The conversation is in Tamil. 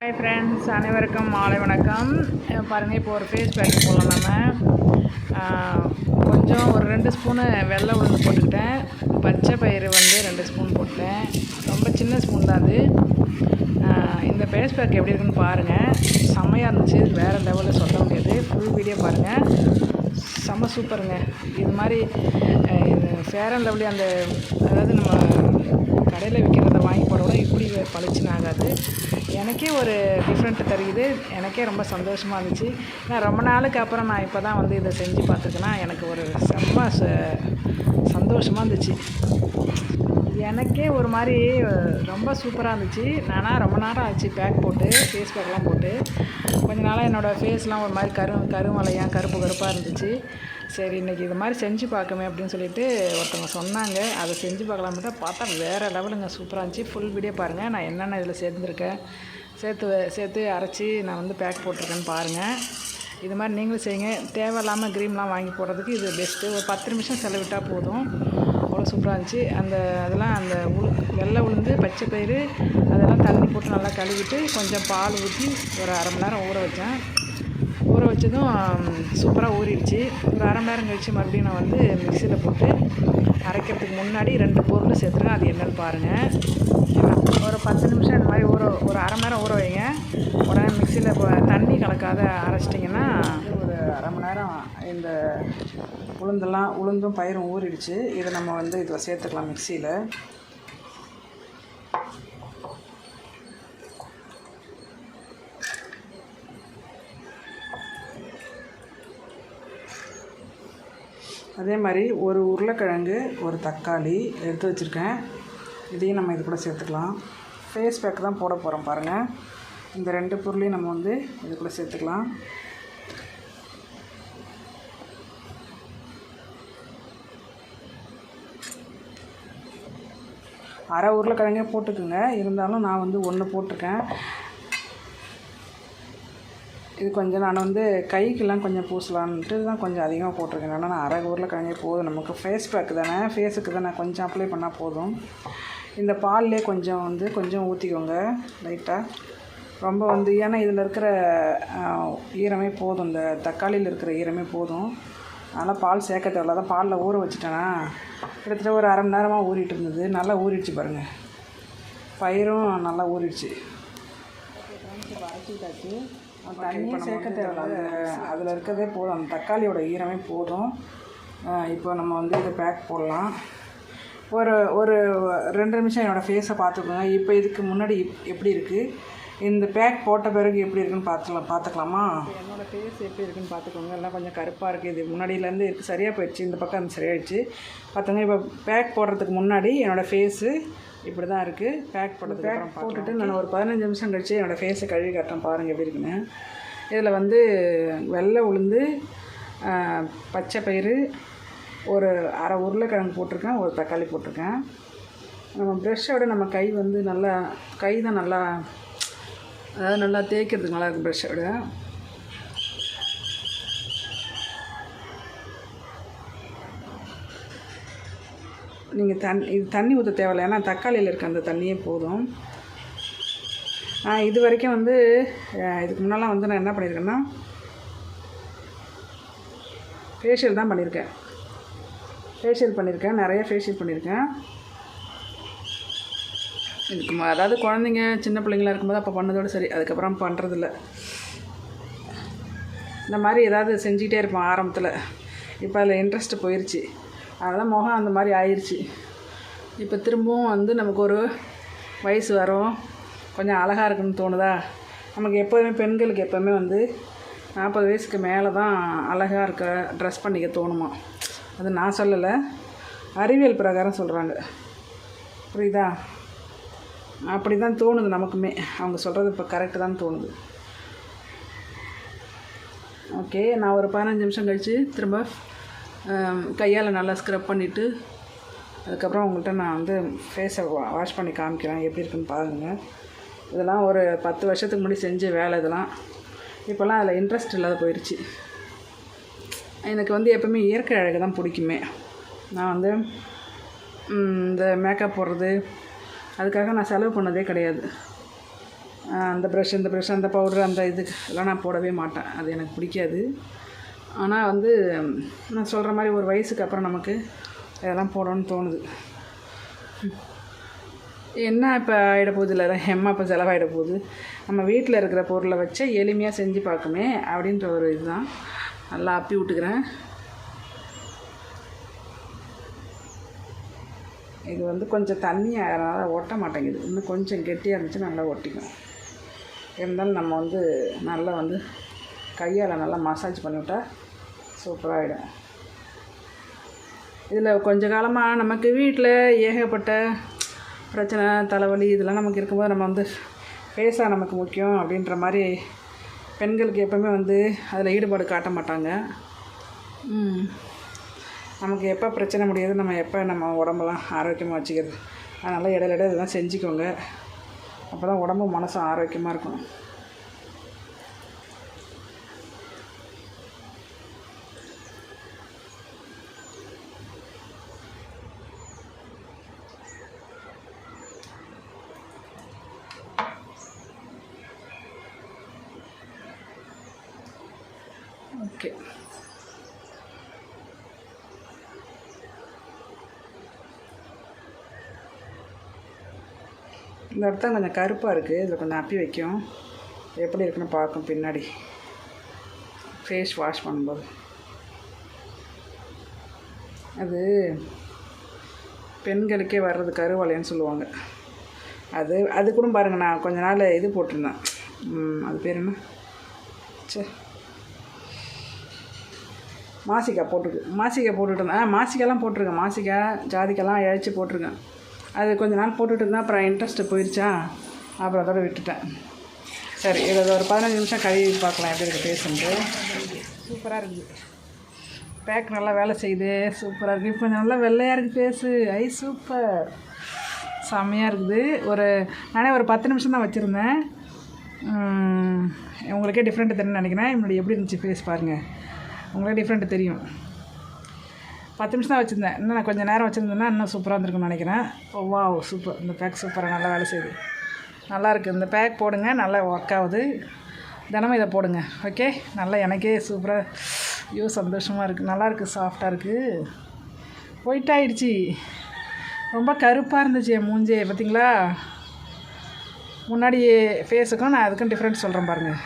ஹாய் ஃப்ரெண்ட்ஸ் அனைவருக்கும் மாலை வணக்கம். பாருங்கள் பாருங்க இப்போ ஒரு ஃபேஸ் பேக் போடலாம் நம்ம. கொஞ்சம் ஒரு ரெண்டு ஸ்பூனு வெள்ளை உளுந்து போட்டுக்கிட்டேன். பச்சை பயிறு வந்து ரெண்டு ஸ்பூன் போட்டேன் ரொம்ப சின்ன ஸ்பூன் தான் அது. இந்த ஃபேஸ் பேக் எப்படி இருக்குன்னு பாருங்கள் செம்மையாக இருந்துச்சு. வேறு லெவலில் சொல்ல முடியாது. ஃபுல் வீடியோ பாருங்கள் செம்ம சூப்பருங்க. இது மாதிரி ஃபேர் அண்ட் லவ்லி அந்த அதாவது நம்ம கடையில் விற்கிறத வாங்கி போடக்கூட இப்படி பளிச்சுன்னு ஆகாது. எனக்கே ஒரு டிஃப்ரெண்ட் தெரியுது. எனக்கே ரொம்ப சந்தோஷமாக இருந்துச்சு. நான் ரொம்ப நாளுக்கு அப்புறம் நான் இப்போ தான் வந்து இதை செஞ்சு பார்த்துருக்கேன்னா எனக்கு ஒரு செம்ம ச- சந்தோஷமாக இருந்துச்சு. எனக்கே ஒரு மாதிரி ரொம்ப சூப்பராக இருந்துச்சு. நானாக ரொம்ப நேரம் ஆச்சு பேக் போட்டு ஃபேஸ் பேக்லாம் போட்டு. கொஞ்ச நாளாக என்னோடய ஃபேஸ்லாம் ஒரு மாதிரி கரு கருமலையாக கருப்பு கருப்பாக இருந்துச்சு. சரி இன்றைக்கி இது மாதிரி செஞ்சு பார்க்கமே அப்படின்னு சொல்லிட்டு ஒருத்தவங்க சொன்னாங்க. அதை செஞ்சு பார்க்கலாம்னு தான் பார்த்தா வேறு லெவலுங்க. சூப்பராக இருந்துச்சு. ஃபுல் வீடியோ பாருங்கள் நான் என்னென்ன இதில் சேர்ந்துருக்கேன். சேர்த்து சேர்த்து அரைச்சி நான் வந்து பேக் போட்டிருக்கேன்னு பாருங்கள் இது மாதிரி நீங்களும் செய்யுங்க. தேவையில்லாமல் க்ரீம்லாம் வாங்கி போடுறதுக்கு இது பெஸ்ட்டு ஒரு பத்து நிமிஷம் செலவிட்டால் போதும். அவ்வளோ சூப்பராக இருந்துச்சு. அந்த அதெல்லாம் அந்த உளு வெள்ளை உளுந்து பச்சை பயிறு அதெல்லாம் தண்ணி போட்டு நல்லா கழுவிட்டு கொஞ்சம் பால் ஊற்றி ஒரு அரை மணி நேரம் ஊற வச்சேன். ஊற வச்சதும் சூப்பராக ஊறிடுச்சு. ஒரு அரை மணி நேரம் கழித்து மறுபடியும் நான் வந்து மிக்சியில் போட்டு அரைக்கிறதுக்கு முன்னாடி ரெண்டு பொருள் சேர்த்துருக்கேன். அது என்னன்னு பாருங்கள் ஒரு பத்து நிமிஷம் இந்த மாதிரி ஊற ஒரு அரை மணி நேரம் ஊற வைங்க. உடனே மிக்சியில் தண்ணி கலக்காத அரைச்சிட்டிங்கன்னா ஒரு அரை மணி நேரம் இந்த உளுந்தெல்லாம் உளுந்தும் பயிரும் ஊறிடுச்சு. இதை நம்ம வந்து இதில் சேர்த்துக்கலாம் மிக்சியில். அதே மாதிரி ஒரு உருளைக்கிழங்கு ஒரு தக்காளி எடுத்து வச்சுருக்கேன். இதையும் நம்ம இது கூட சேர்த்துக்கலாம். ஃபேஸ் பேக் தான் போட போகிறோம் பாருங்கள் இந்த ரெண்டு பொருளையும் நம்ம வந்து இது கூட சேர்த்துக்கலாம். அரை உருளைக்கிழங்கே போட்டுக்குங்க. இருந்தாலும் நான் வந்து ஒன்று போட்டிருக்கேன். இது கொஞ்சம் நான் வந்து கைக்கெல்லாம் கொஞ்சம் பூசலான்ட்டு தான் கொஞ்சம் அதிகமாக போட்டிருக்கேன். ஆனால் நான் அரை உருளைக்கிழங்கே போதும். நமக்கு ஃபேஸ் பேக் தானே? ஃபேஸுக்கு தானே கொஞ்சம் அப்ளை பண்ணால் போதும். இந்த பால்லே கொஞ்சம் வந்து கொஞ்சம் ஊற்றிக்கோங்க லைட்டாக ரொம்ப வந்து ஏன்னா இதில் இருக்கிற ஈரமே போதும். இந்த தக்காளியில் இருக்கிற ஈரமே போதும். அதனால் பால் சேர்க்க தேவையில்ல. தான் பாலில் ஊற வச்சுட்டேனா. கிட்டத்தட்ட ஒரு அரை மணி நேரமாக ஊறிட்டு இருந்தது. நல்லா ஊறிடுச்சு பாருங்கள் பயிரும் நல்லா ஊறிடுச்சு. அரைச்சிட்டாச்சு தண்ணியும் சேர்க்க தேவையில்ல அதில் இருக்கிறதே போதும். அந்த தக்காளியோட ஈரமே போதும். இப்போ நம்ம வந்து இதை பேக் போடலாம். ஒரு ஒரு ரெண்டு நிமிஷம் என்னோடய ஃபேஸை பார்த்துக்கோங்க. இப்போ இதுக்கு முன்னாடி எப்படி இருக்குது இந்த பேக் போட்ட பிறகு எப்படி இருக்குன்னு பார்த்துக்கலாம் பார்த்துக்கலாமா? என்னோடய ஃபேஸ் எப்படி இருக்குன்னு பார்த்துக்கோங்க. எல்லாம் கொஞ்சம் கருப்பாக இருக்குது இது முன்னாடியிலேருந்து இருக்கு. சரியாக போயிடுச்சு. இந்த பக்கம் சரியாயிடுச்சு. பார்த்துங்க இப்போ பேக் போடுறதுக்கு முன்னாடி என்னோடய ஃபேஸு இப்படி தான் இருக்குது பேக் போட்டதுக்கு பேக் போட்டுட்டு நான் ஒரு பதினஞ்சு நிமிஷம் கழிச்சு என்னோடய ஃபேஸை கழுவி காட்டுறேன். பாருங்கள் எப்படி இருக்குன்னு. இதில் வந்து வெள்ளை உளுந்து பச்சை பயிறு ஒரு அரை உருளைக்கிழங்கு போட்டிருக்கேன். ஒரு தக்காளி போட்டிருக்கேன். நம்ம ப்ரெஷ்ஷோட நம்ம கை வந்து நல்லா கை தான் நல்லா அதாவது நல்லா தேய்க்கிறதுக்கு நல்லா இருக்கும் ப்ரெஷ்ஷோட நீங்கள் தண் இது தண்ணி ஊற்ற தேவையில்ல ஏன்னா தக்காளியில் இருக்க அந்த தண்ணியே போதும். இது வரைக்கும் வந்து இதுக்கு முன்னெல்லாம் வந்து நான் என்ன பண்ணியிருக்கேன்னா ஃபேஷியல் தான் பண்ணியிருக்கேன். ஃபேஷியல் பண்ணியிருக்கேன் நிறைய ஃபேஷியல் பண்ணியிருக்கேன். இதுக்கு அதாவது குழந்தைங்க சின்ன பிள்ளைங்களா இருக்கும்போது அப்போ பண்ணதோடு சரி அதுக்கப்புறம் பண்ணுறதில்ல இந்த மாதிரி ஏதாவது செஞ்சுக்கிட்டே இருப்போம் ஆரம்பத்தில். இப்போ அதில் இன்ட்ரெஸ்ட்டு போயிடுச்சு அதனால் முகம் அந்த மாதிரி ஆயிடுச்சு இப்போ திரும்பவும் வந்து நமக்கு ஒரு வயசு வரும். கொஞ்சம் அழகாக இருக்குன்னு தோணுதா? நமக்கு எப்போதுமே பெண்களுக்கு எப்போவுமே வந்து நாற்பது வயசுக்கு மேலே தான் அழகாக இருக்க ட்ரெஸ் பண்ணிக்க தோணுமா? அது நான் சொல்லலை. அறிவியல் பிரகாரம் சொல்கிறாங்க புரியுதா? அப்படி தான் தோணுது நமக்குமே. அவங்க சொல்கிறது இப்போ கரெக்டு தான் தோணுது. ஓகே நான் ஒரு பதினஞ்சு நிமிஷம் கழித்து திரும்ப கையால் நல்லா ஸ்க்ரப் பண்ணிவிட்டு அதுக்கப்புறம் உங்கள்கிட்ட நான் வந்து ஃபேஸை வாஷ் பண்ணி காமிக்கிறேன். எப்படி இருக்குன்னு பாருங்கள் இதெல்லாம் ஒரு பத்து வருஷத்துக்கு முன்னாடி செஞ்ச வேலை இதெல்லாம். இப்போல்லாம் அதில் இன்ட்ரெஸ்ட் இல்லாத போயிடுச்சு எனக்கு வந்து எப்பவுமே இயற்கை அழகு தான் பிடிக்குமே. நான் வந்து இந்த மேக்கப் போடுறது அதுக்காக நான் செலவு பண்ணதே கிடையாது. அந்த ப்ரஷ் இந்த ப்ரஷ் அந்த பவுடர் அந்த இது எல்லாம் நான் போடவே மாட்டேன். அது எனக்கு பிடிக்காது. ஆனால் வந்து நான் சொல்கிற மாதிரி ஒரு வயசுக்கு அப்புறம் நமக்கு இதெல்லாம் போடணும்னு தோணுது. என்ன இப்போ ஆகிட போகுது? இல்லை எம்மா இப்போ செலவாகிட போகுது. நம்ம வீட்டில் இருக்கிற பொருளை வச்சு எளிமையாக செஞ்சு பார்க்குமே அப்படின்ற ஒரு இதுதான். நல்லா அப்பி விட்டுக்கிறேன் இது வந்து கொஞ்சம் தண்ணி அதனால் ஒட்ட மாட்டேங்குது. இன்னும் கொஞ்சம் கெட்டியாக இருந்துச்சு நல்லா ஒட்டிக்கும். இருந்தாலும் நம்ம வந்து நல்லா வந்து கையால் நல்லா மசாஜ் பண்ணிவிட்டா சூப்பராகிடும் இதில் கொஞ்ச காலமாக நமக்கு வீட்டில் ஏகப்பட்ட பிரச்சனை தலைவலி இதெல்லாம் நமக்கு இருக்கும்போது நம்ம வந்து பேச நமக்கு முக்கியம் அப்படின்ற மாதிரி பெண்களுக்கு எப்போவுமே வந்து அதில் ஈடுபாடு காட்ட மாட்டாங்க. நமக்கு எப்போ பிரச்சனை முடியாது நம்ம எப்போ நம்ம உடம்பெல்லாம் ஆரோக்கியமாக வச்சுக்கிறது. அதனால் இடையில இடையில இதெல்லாம் செஞ்சுக்கோங்க. அப்போ தான் உடம்பும் மனசும் ஆரோக்கியமாக இருக்கும். ஓகே. இந்த இடத்த கொஞ்சம் கருப்பாக இருக்குது இதில் கொஞ்சம் அப்பி வைக்கும். எப்படி இருக்குன்னு பார்க்கும் பின்னாடி. ஃபேஸ் வாஷ் பண்ணும்போது. அது பெண்களுக்கே வர்றது கருவலைன்னு சொல்லுவாங்க. அது அது கூட பாருங்கள் நான் கொஞ்ச நாள் இது போட்டிருந்தேன். அது பேர் என்ன? சே மாசிக்காய் போட்டிருக்கு. மாசிக்காய் போட்டுட்டு இருந்தேன். ஆ மாசிக்காலாம் போட்டிருக்கேன். மாசிக்காய் ஜாதிக்கெல்லாம் இழைச்சி போட்டிருக்கேன். அது கொஞ்ச நாள் போட்டுட்டு இருந்தேன் அப்புறம் இன்ட்ரெஸ்ட்டு போயிடுச்சா அப்புறம் அதோட விட்டுட்டேன். சரி இதை ஒரு பதினஞ்சு நிமிஷம் கழுவி பார்க்கலாம் எப்படி இருக்குது பேசுன்ட்டு சூப்பராக இருக்குது பேக் நல்லா வேலை செய்யுது. சூப்பராக இருக்குது இப்போ கொஞ்சம் நல்லா வெள்ளையாக இருக்குது பேசு ஐ சூப்பர். செம்மையாக இருக்குது. ஒரு நானே ஒரு பத்து நிமிஷம் தான் வச்சுருந்தேன். உங்களுக்கே டிஃப்ரெண்ட்டு தெரியும்னு நினைக்கிறேன். என்னுடைய எப்படி இருந்துச்சு ஃபேஸ் பாருங்கள் உங்களுக்கே டிஃப்ரெண்ட்டு தெரியும். பத்து நிமிஷம் தான் வச்சுருந்தேன். இன்னும் நான் கொஞ்சம் நேரம் வச்சுருந்தேன்னா இன்னும் சூப்பராக இருந்திருக்கும்னு நினைக்கிறேன். ஓ வா சூப்பர் இந்த பேக் சூப்பராக நல்லா வேலை செய்யுது. நல்லாயிருக்கு இந்த பேக் போடுங்க. நல்லா ஒர்க் ஆகுது. தினமும் இதை போடுங்க. ஓகே நல்லா எனக்கே சூப்பராக ஐயோ சந்தோஷமாக இருக்குது நல்லா இருக்குது சாஃப்டாக இருக்குது ஒயிட் ஆகிடுச்சி ரொம்ப கருப்பாக இருந்துச்சு என் மூஞ்சே பார்த்தீங்களா முன்னாடி ஃபேஸுக்கும் நான் அதுக்கும் டிஃப்ரெண்ட் சொல்கிறேன் பாருங்கள்